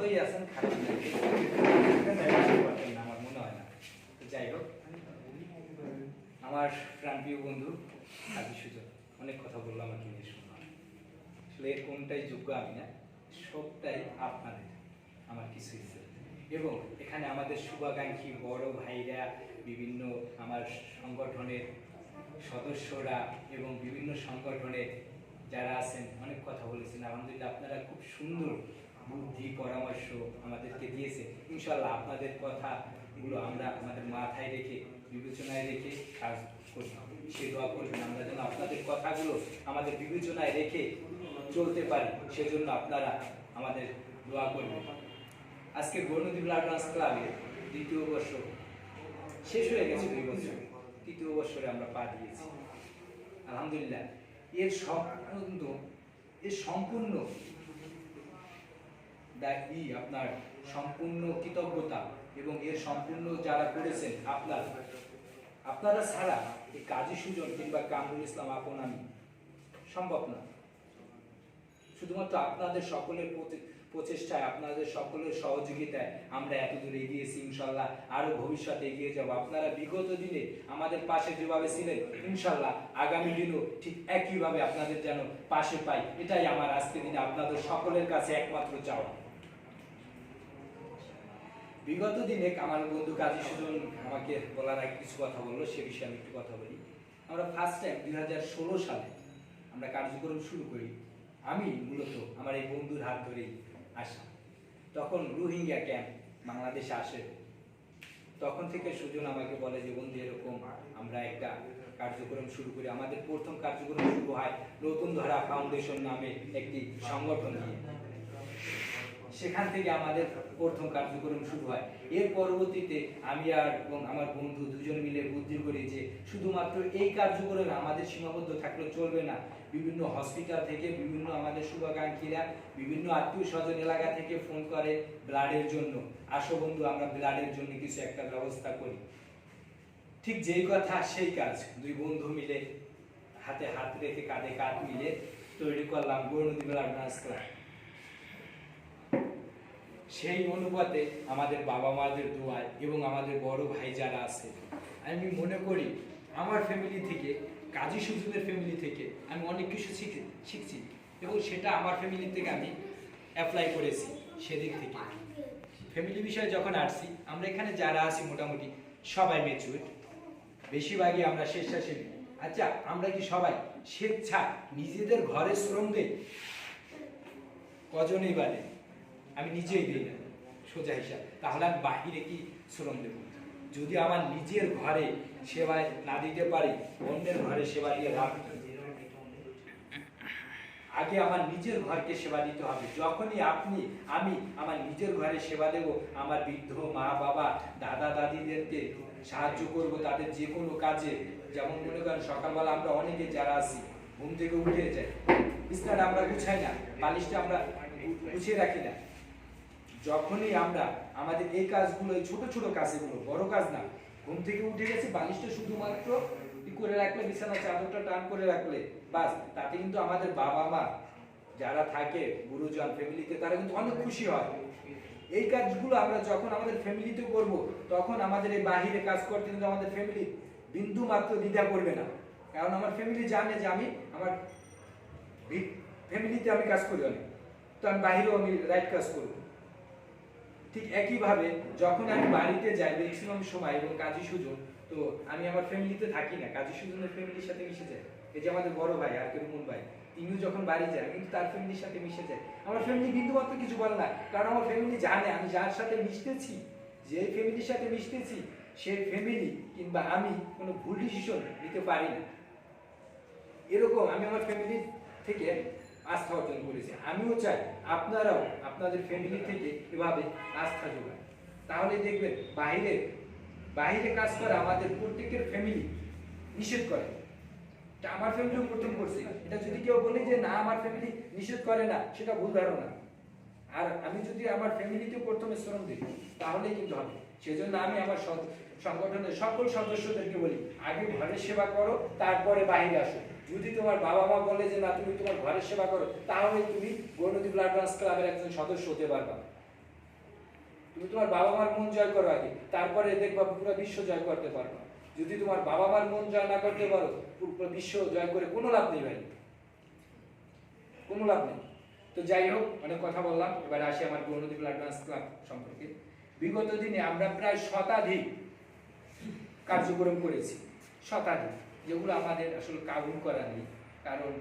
ভালোই আছেন খারাপ আমার মনে হয় না যাই হোক আমার প্রাণপ্রিয় বন্ধু কাজী সুযোগ অনেক কথা বলল আমাকে নিয়ে শুনলাম আসলে কোনটাই যোগ্য আমি না, সবটাই আপনাদের, আমার কিছু ইচ্ছে এবং এখানে আমাদের শুভাকাঙ্ক্ষী বড় ভাইরা, বিভিন্ন আমার সংগঠনের সদস্যরা এবং বিভিন্ন সংগঠনের যারা আছেন, অনেক কথা বলেছেন। আলহামদুলিল্লাহ, আপনারা খুব সুন্দর বুদ্ধি, পরামর্শ আমাদেরকে দিয়েছে। ইনশাল্লাহ আপনাদের কথাগুলো আমরা আমাদের মাথায় রেখে, বিবেচনায় রেখে কাজ করব সে দোয়া করবেন আমরা যেন আপনাদের কথাগুলো আমাদের বিবেচনায় রেখে চলতে পারি। সেজন্য আপনারা আমাদের দোয়া করবেন। আজকে গৌরনদী ব্লাড ডান্স ক্লাবে দ্বিতীয় বর্ষ শেষ হয়ে গেছে দুই বছর। তৃতীয় বছরে আমরা পা দিয়েছি। আলহামদুলিল্লাহ। এর সম্পূর্ণ এর সম্পূর্ণ দায়ী আপনার সম্পূর্ণ কৃতজ্ঞতা এবং এর সম্পূর্ণ যারা করেছেন আপনার, আপনারা ছাড়া এই কাজী সুজন কিংবা কামরুল ইসলাম আপন আমি সম্ভব না। শুধুমাত্র আপনাদের সকলের প্রচেষ্টায়, আপনাদের সকলের সহযোগিতায় আমরা এত দূর এগিয়েছি ইনশাল্লাহ আরও ভবিষ্যতে এগিয়ে যাব। আপনারা বিগত দিনে আমাদের পাশে যেভাবে ছিলেন, ইনশাল্লাহ আগামী দিনও ঠিক একইভাবে আপনাদের যেন পাশে পাই, এটাই আমার আজকের দিনে আপনাদের সকলের কাছে একমাত্র চাওয়া। বিগত দিনে আমার বন্ধু কাজী সুজন আমাকে বলার আগে কিছু কথা বলল, সে বিষয়ে আমি একটু কথা বলি। আমরা ফার্স্ট টাইম দুই হাজার ষোলো সালে আমরা কার্যক্রম শুরু করি। আমি মূলত আমার এই বন্ধুর হাত ধরেই আসি। তখন রোহিঙ্গা ক্যাম্প বাংলাদেশে আসে। তখন থেকে সুজন আমাকে বলে যে, বন্ধু, এরকম আমরা একটা কার্যক্রম শুরু করি। আমাদের প্রথম কার্যক্রম শুরু হয় নতুন ধারা ফাউন্ডেশন নামে একটি সংগঠন দিয়ে সেখান থেকে আমাদের প্রথম কার্যক্রম শুরু হয়। এর পরবর্তীতে আমি আর এবং আমার বন্ধু দুজন মিলে বুদ্ধি করি যে শুধুমাত্র এই কার্যক্রমে আমাদের সীমাবদ্ধ থাকলে চলবে না। বিভিন্ন হসপিটাল থেকে বিভিন্ন আমাদের শুভাকাঙ্ক্ষীরা, বিভিন্ন আত্মীয় স্বজন এলাকা থেকে ফোন করে ব্লাডের জন্য। আসো বন্ধু, আমরা ব্লাডের জন্য কিছু একটা ব্যবস্থা করি। ঠিক যেই কথা, সেই কাজ। দুই বন্ধু মিলে হাতে হাত রেখে কাঁধে কাঁধ মিলে তৈরি করলাম গৌরনদী ব্লাড ডান্স ক্লাব সেই অনুপাতে আমাদের বাবা মাদের দোয়ায় এবং আমাদের বড় ভাই যারা আছে, আমি মনে করি আমার ফ্যামিলি থেকে, কাজী সুজনের ফ্যামিলি থেকে আমি অনেক কিছু শিখে, শিখছি এবং সেটা আমার ফ্যামিলি থেকে আমি অ্যাপ্লাই করেছি সেদিক থেকে। ফ্যামিলি বিষয়ে যখন আসছি, আমরা এখানে যারা আছি মোটামুটি সবাই মেচুর বেশিরভাগই আমরা স্বেচ্ছাসেবী। আচ্ছা আমরা কি সবাই স্বেচ্ছা নিজেদের ঘরে শ্রম দেই? কজনই বাদে আমি নিজেই দিই না, সোজা হিসাব। তাহলে আমি বাহিরে কি শ্রম দেব? যদি আমার নিজের ঘরে সেবায় না দিতে পারি, অন্যের ঘরে সেবা দিয়ে লাভ আগে আমার নিজের ঘরকে সেবা দিতে হবে। যখনই আপনি, আমি আমার নিজের ঘরে সেবা দেব, আমার বৃদ্ধ মা বাবা, দাদা দাদিদেরকে সাহায্য করব তাদের যে কোনো কাজে। যেমন মনে করেন সকালবেলা আমরা অনেকে যারা আছি, ঘুম থেকে উঠে যাই। বিছনাটা আমরা গুছাই না, বালিশটা আমরা গুছিয়ে রাখি না। যখনই আমরা আমাদের এই কাজগুলো, এই ছোট ছোট কাজগুলো, বড় কাজ না, ঘুম থেকে উঠে গেছি, বালিশটা শুধুমাত্র করে রাখলে, বিছানা চাদরটা টান করে রাখলে, বাস, তাতে কিন্তু আমাদের বাবা মা যারা থাকে, গুরুজন ফ্যামিলিতে তারা কিন্তু অনেক খুশি হয়। এই কাজগুলো আমরা যখন আমাদের ফ্যামিলিতে করব, তখন আমাদের এই বাহিরে কাজ করতে কিন্তু আমাদের ফ্যামিলি বিন্দু মাত্র দ্বিধা করবে না। কারণ আমার ফ্যামিলি জানে যে আমি, আমার ফ্যামিলিতে আমি কাজ করি অনেক। তো আমি বাইরেও আমি রাইট কাজ করব। ঠিক একইভাবে যখন আমি বাড়িতে যাই ম্যাক্সিমাম সময় এবং কাজী সুজন, তো আমি আমার ফ্যামিলিতে থাকি না, কাজী সুজনের ফ্যামিলির সাথে মিশে যাই এই যে আমাদের বড় ভাই আর কেউ ভাই, তিনিও যখন বাড়ি যায় কিন্তু তার ফ্যামিলির সাথে মিশে যায়। আমার ফ্যামিলি বিন্দু মাত্র কিছু বলে না, কারণ আমার ফ্যামিলি জানে, আমি যার সাথে মিশতেছি যে ফ্যামিলির সাথে মিশতেছি সেই ফ্যামিলি কিংবা আমি কোনো ভুল ডিসিশন নিতে পারি না। এরকম আমি আমার ফ্যামিলি থেকে আস্থা অর্জন করেছি। আমিও চাই আপনারাও আপনাদের ফ্যামিলি থেকে এভাবে আস্থা যোগান। তাহলে দেখবেন বাইরে বাইরে কাজ করা আমাদের প্রত্যেকের ফ্যামিলি নিষেধ করে। আমার ফ্যামিলিও প্রথম করছে। এটা যদি কেউ বলে যে না, আমার ফ্যামিলি নিষেধ করে না, সেটা ভুল ধারণা। আর আমি যদি আমার ফ্যামিলিতে প্রথমে শ্রম দিই, তাহলেই কিন্তু হবে। সেজন্য আমি আমার সংগঠনের সকল সদস্যদেরকে বলি, আগে ঘরের সেবা করো, তারপরে বাইরে আসো। যদি তোমার বাবা মা বলে যে, না, তুমি তোমার ঘরের সেবা করো, তাহলে তুমি গৌরনদী ব্লাড ডান্স ক্লাবের একজন সদস্য হতে পারবা। তুমি তোমার বাবা মার মন জয় করো আগে, তারপরে দেখবা পুরো বিশ্ব জয় করতে পারবে। যদি তোমার বাবা মার মন জয় না করতে পারো, পুরো বিশ্ব জয় করে কোনো লাভ নেই ভাই। কোনো লাভ নেই। তো যাই হোক, অনেক কথা বললাম, এবার আসি আমার গৌরদী ব্লাড ডান্স ক্লাব সম্পর্কে। বিগত দিনে আমরা প্রায় শতাধিক কার্যক্রম করেছি, শতাধিক। যেগুলো আমাদের আসলে কাবুল করা নেই। কারণ